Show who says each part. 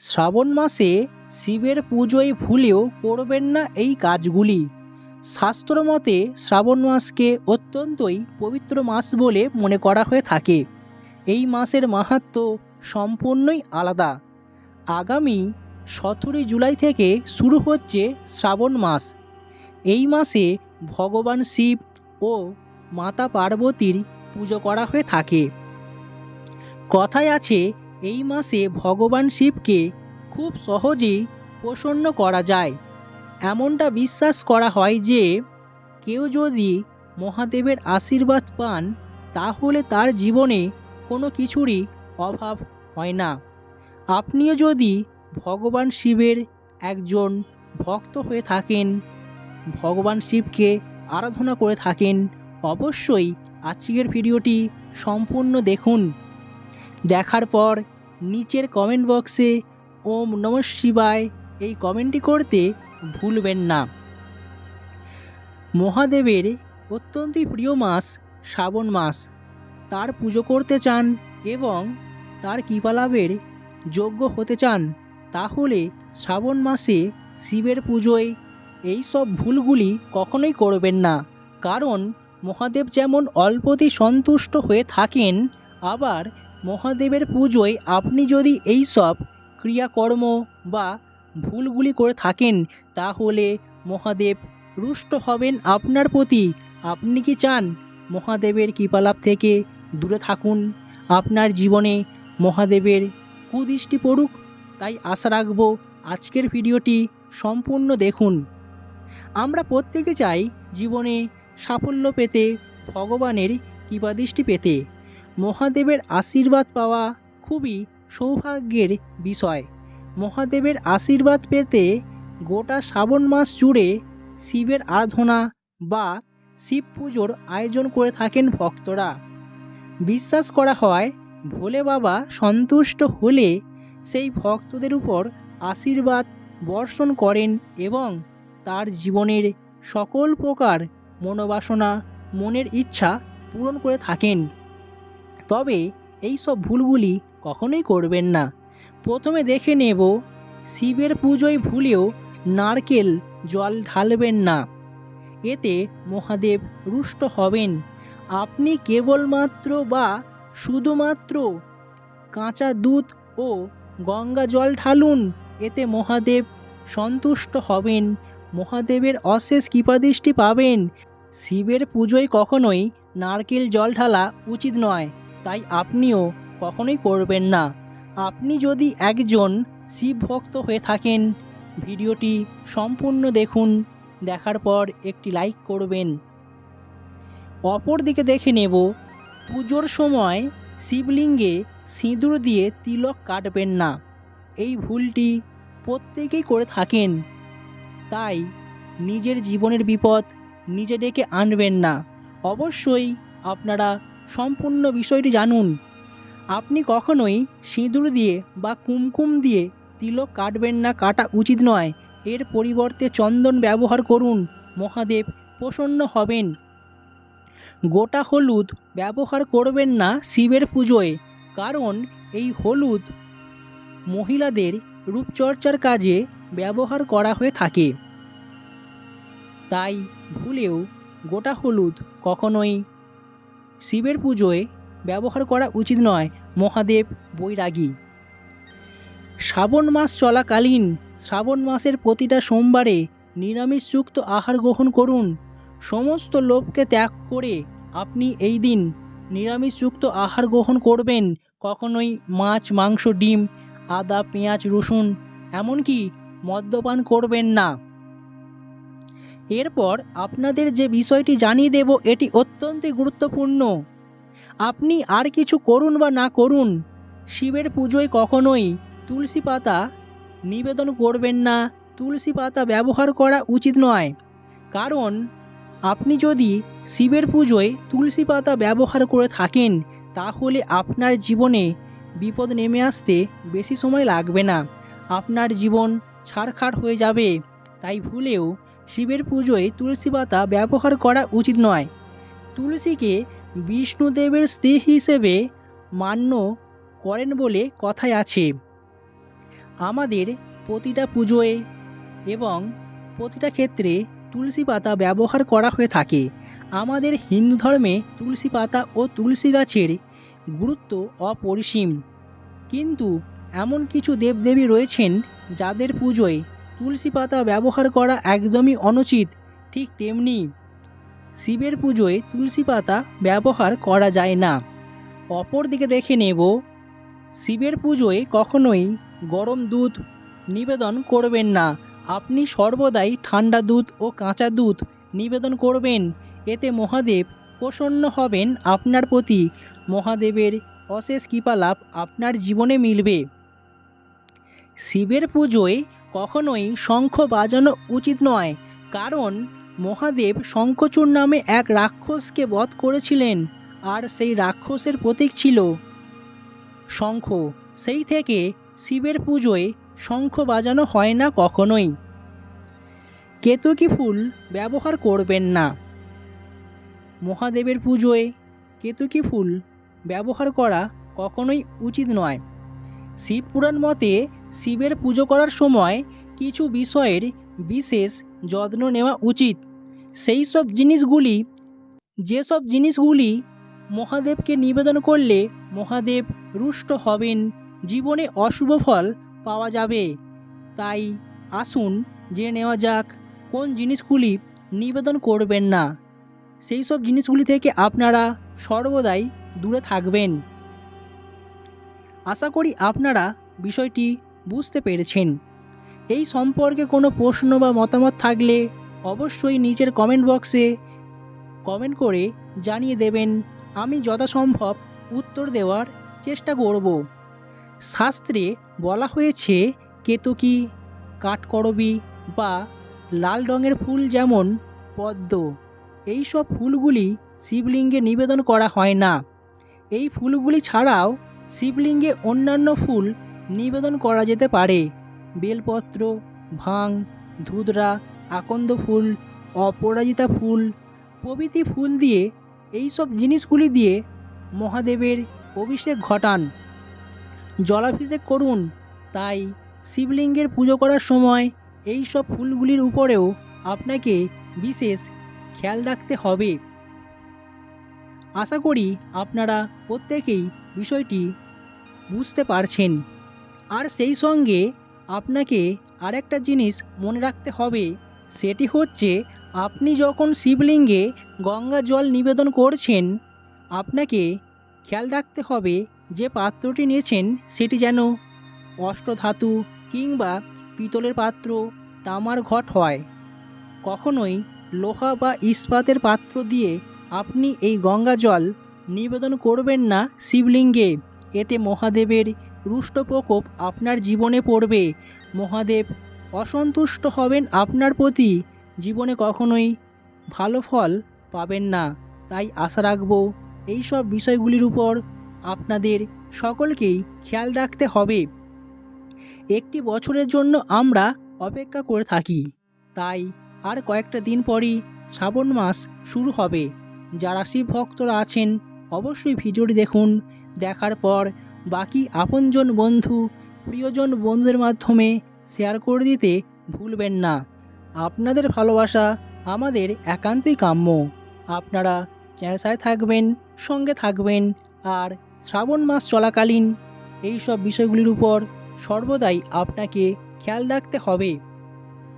Speaker 1: শ্রাবণ মাসে শিবের পুজোয় ভুলেও করবেন না এই কাজগুলি। শাস্ত্র মতে শ্রাবণ মাসকে অত্যন্তই পবিত্র মাস বলে মনে করা হয়ে থাকে। এই মাসের মাহাত্ম্য সম্পূর্ণই আলাদা। আগামী সতেরোই জুলাই থেকে শুরু হচ্ছে শ্রাবণ মাস। এই মাসে ভগবান শিব ও মাতা পার্বতীর পুজো করা হয়ে থাকে। কথায় আছে এই মাসে ভগবান শিবকে খুব সহজেই প্রসন্ন করা যায়। এমনটা বিশ্বাস করা হয় যে, কেউ যদি মহাদেবের আশীর্বাদ পান, তাহলে তার জীবনে কোনো কিছুরই অভাব হয় না। আপনিও যদি ভগবান শিবের একজন ভক্ত হয়ে থাকেন, ভগবান শিবকে আরাধনা করে থাকেন, অবশ্যই আজকের ভিডিওটি সম্পূর্ণ দেখুন। দেখার পর নিচের কমেন্ট বক্সে ওম নম শিবায় এই কমেন্টটি করতে ভুলবেন না। মহাদেবের অত্যন্তই প্রিয় মাস শ্রাবণ মাস। তার পুজো করতে চান এবং তার কৃপালাভের যোগ্য হতে চান, তাহলে শ্রাবণ মাসে শিবের পুজোয় এই সব ভুলগুলি কখনোই করবেন না। কারণ মহাদেব যেমন অল্পতেই সন্তুষ্ট হয়ে থাকেন, আবার মহাদেবের পুজোয় আপনি যদি এই সব ক্রিয়াকর্ম বা ভুলগুলি করে থাকেন, তাহলে মহাদেব রুষ্ট হবেন আপনার প্রতি। আপনি কি চান মহাদেবের কৃপালাভ থেকে দূরে থাকুন? আপনার জীবনে মহাদেবের কুদৃষ্টি পড়ুক, তাই আশা রাখব আজকের ভিডিওটি সম্পূর্ণ দেখুন। আমরা প্রত্যেকে চাই জীবনে সাফল্য পেতে, ভগবানের কৃপাদৃষ্টি পেতে। মহাদেবের আশীর্বাদ পাওয়া খুবই সৌভাগ্যের বিষয়। মহাদেবের আশীর্বাদ পেতে গোটা শ্রাবণ মাস জুড়ে শিবের আরাধনা বা শিব পুজোর আয়োজন করে থাকেন ভক্তরা। বিশ্বাস করা হয়, ভোলে বাবা সন্তুষ্ট হলে সেই ভক্তদের উপর আশীর্বাদ বর্ষণ করেন এবং তার জীবনের সকল প্রকার মনোবাসনা, মনের ইচ্ছা পূরণ করে থাকেন। তবে এই সব ভুলগুলি কখনোই করবেন না। প্রথমে দেখে নেব, শিবের পুজোয় ভুলেও নারকেল জল ঢালবেন না। এতে মহাদেব রুষ্ট হবেন। আপনি কেবলমাত্র বা শুধুমাত্র কাঁচা দুধ ও গঙ্গা জল ঢালুন, এতে মহাদেব সন্তুষ্ট হবেন। মহাদেবের অশেষ কৃপাদৃষ্টি পাবেন। শিবের পুজোয় কখনোই নারকেল জল ঢালা উচিত নয়। তাই আপনিও কখনোই করবেন না। আপনি যদি একজন শিব ভক্ত হয়ে থাকেন, ভিডিওটি সম্পূর্ণ দেখুন, দেখার পর একটি লাইক করবেন। অপর দিকে দেখে নেব, পুজোর সময় শিবলিঙ্গে সিঁদুর দিয়ে তিলক কাটবেন না। এই ভুলটি প্রত্যেকেই করে থাকেন। তাই নিজের জীবনের বিপদ নিজে ডেকে আনবেন না। অবশ্যই আপনারা সম্পূর্ণ বিষয়টি জানুন। আপনি কখনোই সিঁদুর দিয়ে বা কুমকুম দিয়ে তিলক কাটবেন না কাটা উচিত নয়। এর পরিবর্তে চন্দন ব্যবহার করুন। মহাদেব প্রসন্ন হবেন। গোটা হলুদ ব্যবহার করবেন না শিবের পুজোয়। কারণ এই হলুদ মহিলাদের রূপচর্চার কাজে ব্যবহার করা হয়ে থাকে। তাই ভুলেও গোটা হলুদ কখনোই শিবের পুজোয় ব্যবহার করা উচিত নয়। মহাদেব বৈরাগী। শ্রাবণ মাস চলাকালীন শ্রাবণ মাসের প্রতিটা সোমবারে নিরামিষযুক্ত আহার গ্রহণ করুন। সমস্ত লোভকে ত্যাগ করে আপনি এই দিন নিরামিষযুক্ত আহার গ্রহণ করবেন। কখনোই মাছ, মাংস, ডিম, আদা, পেঁয়াজ, রসুন এমনকি মদ্যপান করবেন না। এরপর আপনাদের যে বিষয়টি জানিয়ে দেব, এটি অত্যন্তই গুরুত্বপূর্ণ। আপনি আর কিছু করুন বা না করুন, শিবের পুজোয় কখনোই তুলসী পাতা নিবেদন করবেন না। তুলসী পাতা ব্যবহার করা উচিত নয়, কারণ আপনি যদি শিবের পুজোয় তুলসী পাতা ব্যবহার করে থাকেন, তাহলে আপনার জীবনে বিপদ নেমে আসতে বেশি সময় লাগবে না। আপনার জীবন ছাড়খাড় হয়ে যাবে, তাই ভুলেও শিবের পুজোয় তুলসী পাতা ব্যবহার করা উচিত নয়। তুলসীকে বিষ্ণুদেবের স্ত্রী হিসেবে মান্য করেন বলে কথায় আছে। আমাদের প্রতিটা পুজোয় এবং প্রতিটা ক্ষেত্রে তুলসী পাতা ব্যবহার করা হয়ে থাকে। আমাদের হিন্দু ধর্মে তুলসী পাতা ও তুলসী গাছের গুরুত্ব অপরিসীম। কিন্তু এমন কিছু দেবদেবী রয়েছেন যাদের পুজোয় তুলসী পাতা ব্যবহার করা একদমই অনুচিত, ঠিক তেমনি শিবের পুজোয় তুলসী পাতা ব্যবহার করা যায় না। অপরদিকে দেখে নেব, শিবের পুজোয় কখনোই গরম দুধ নিবেদন করবেন না। আপনি সর্বদাই ঠান্ডা দুধ ও কাঁচা দুধ নিবেদন করবেন, এতে মহাদেব প্রসন্ন হবেন আপনার প্রতি। মহাদেবের অশেষ কৃপালাভ আপনার জীবনে মিলবে। শিবের পুজোয় কখনোই শঙ্খ বাজানো উচিত নয়, কারণ মহাদেব শঙ্খচূড় নামে এক রাক্ষসকে বধ করেছিলেন, আর সেই রাক্ষসের প্রতীক ছিল শঙ্খ। সেই থেকে শিবের পুজোয় শঙ্খ বাজানো হয় না কখনোই। কেতকী ফুল ব্যবহার করবেন না। মহাদেবের পুজোয় কেতকী ফুল ব্যবহার করা কখনোই উচিত নয়। শিবপুরাণ মতে শিবের পুজো করার সময় কিছু বিষয়ের বিশেষ যত্ন নেওয়া উচিত। সেই সব জিনিসগুলি যেসব জিনিসগুলি মহাদেবকে নিবেদন করলে মহাদেব রুষ্ট হবেন, জীবনে অশুভ ফল পাওয়া যাবে। তাই আসুন জেনে নেওয়া যাক কোন জিনিসগুলি নিবেদন করবেন না। সেই সব জিনিসগুলি থেকে আপনারা সর্বদাই দূরে থাকবেন। আশা করি আপনারা বিষয়টি বুঝতে পেরেছেন। এই সম্পর্কে কোনো প্রশ্ন বা মতামত থাকলে অবশ্যই নিচের কমেন্ট বক্সে কমেন্ট করে জানিয়ে দেবেন। আমি যথাসম্ভব উত্তর দেওয়ার চেষ্টা করব। শাস্ত্রে বলা হয়েছে কেতকী কাঠকরবী বা লাল রঙের ফুল যেমন পদ্ম এই সব ফুলগুলি শিবলিঙ্গে নিবেদন করা হয় না। এই ফুলগুলি ছাড়াও শিবলিঙ্গে অন্যান্য ফুল নিবেদন করা যেতে পারে। বেলপত্র ভাং ধুদরা, আকন্দ ফুল, অপরাজিতা ফুল, প্রভৃতি ফুল দিয়ে এই সব জিনিসগুলি দিয়ে মহাদেবের অভিষেক ঘটান। জলাভিষেক করুন। তাই শিবলিঙ্গের পুজো করার সময় এই সব ফুলগুলির উপরেও আপনাকে বিশেষ খেয়াল রাখতে হবে। আশা করি আপনারা প্রত্যেকেই বিষয়টি বুঝতে পারছেন। আর সেই সঙ্গে আপনাকে আরেকটা জিনিস মনে রাখতে হবে। সেটি হচ্ছে, আপনি যখন শিবলিঙ্গে গঙ্গা জল নিবেদন করছেন, আপনাকে খেয়াল রাখতে হবে যে পাত্রটি নিয়েছেন সেটি যেন অষ্টধাতু কিংবা পিতলের পাত্র, তামার ঘট হয়। কখনোই লোহা বা ইস্পাতের পাত্র দিয়ে আপনি এই গঙ্গা জল নিবেদন করবেন না শিবলিঙ্গে। এতে মহাদেবের রুষ্ট প্রকোপ আপনার জীবনে পড়বে। মহাদেব, অসন্তুষ্ট হবেন আপনার প্রতি। জীবনে কখনোই ভালো ফল পাবেন না। তাই আশা রাখব এই সব বিষয়গুলির উপর আপনাদের সকলকেই খেয়াল রাখতে হবে। একটি বছরের জন্য আমরা অপেক্ষা করে থাকি। তাই আর কয়েকটা দিন পরই শ্রাবণ মাস শুরু হবে। যারা শিব ভক্তরা আছেন, অবশ্যই ভিডিওটি দেখুন। দেখার পর বাকি আপনজন বন্ধু, প্রিয়জন বন্ধুদের মাধ্যমে শেয়ার করে দিতে ভুলবেন না। আপনাদের ভালোবাসা আমাদের একান্তই কাম্য। আপনারা চ্যানেল থাকবেন, সঙ্গে থাকবেন আর শ্রাবণ মাস চলাকালীন এই সব বিষয়গুলির উপর সর্বদাই আপনাকে খেয়াল রাখতে হবে।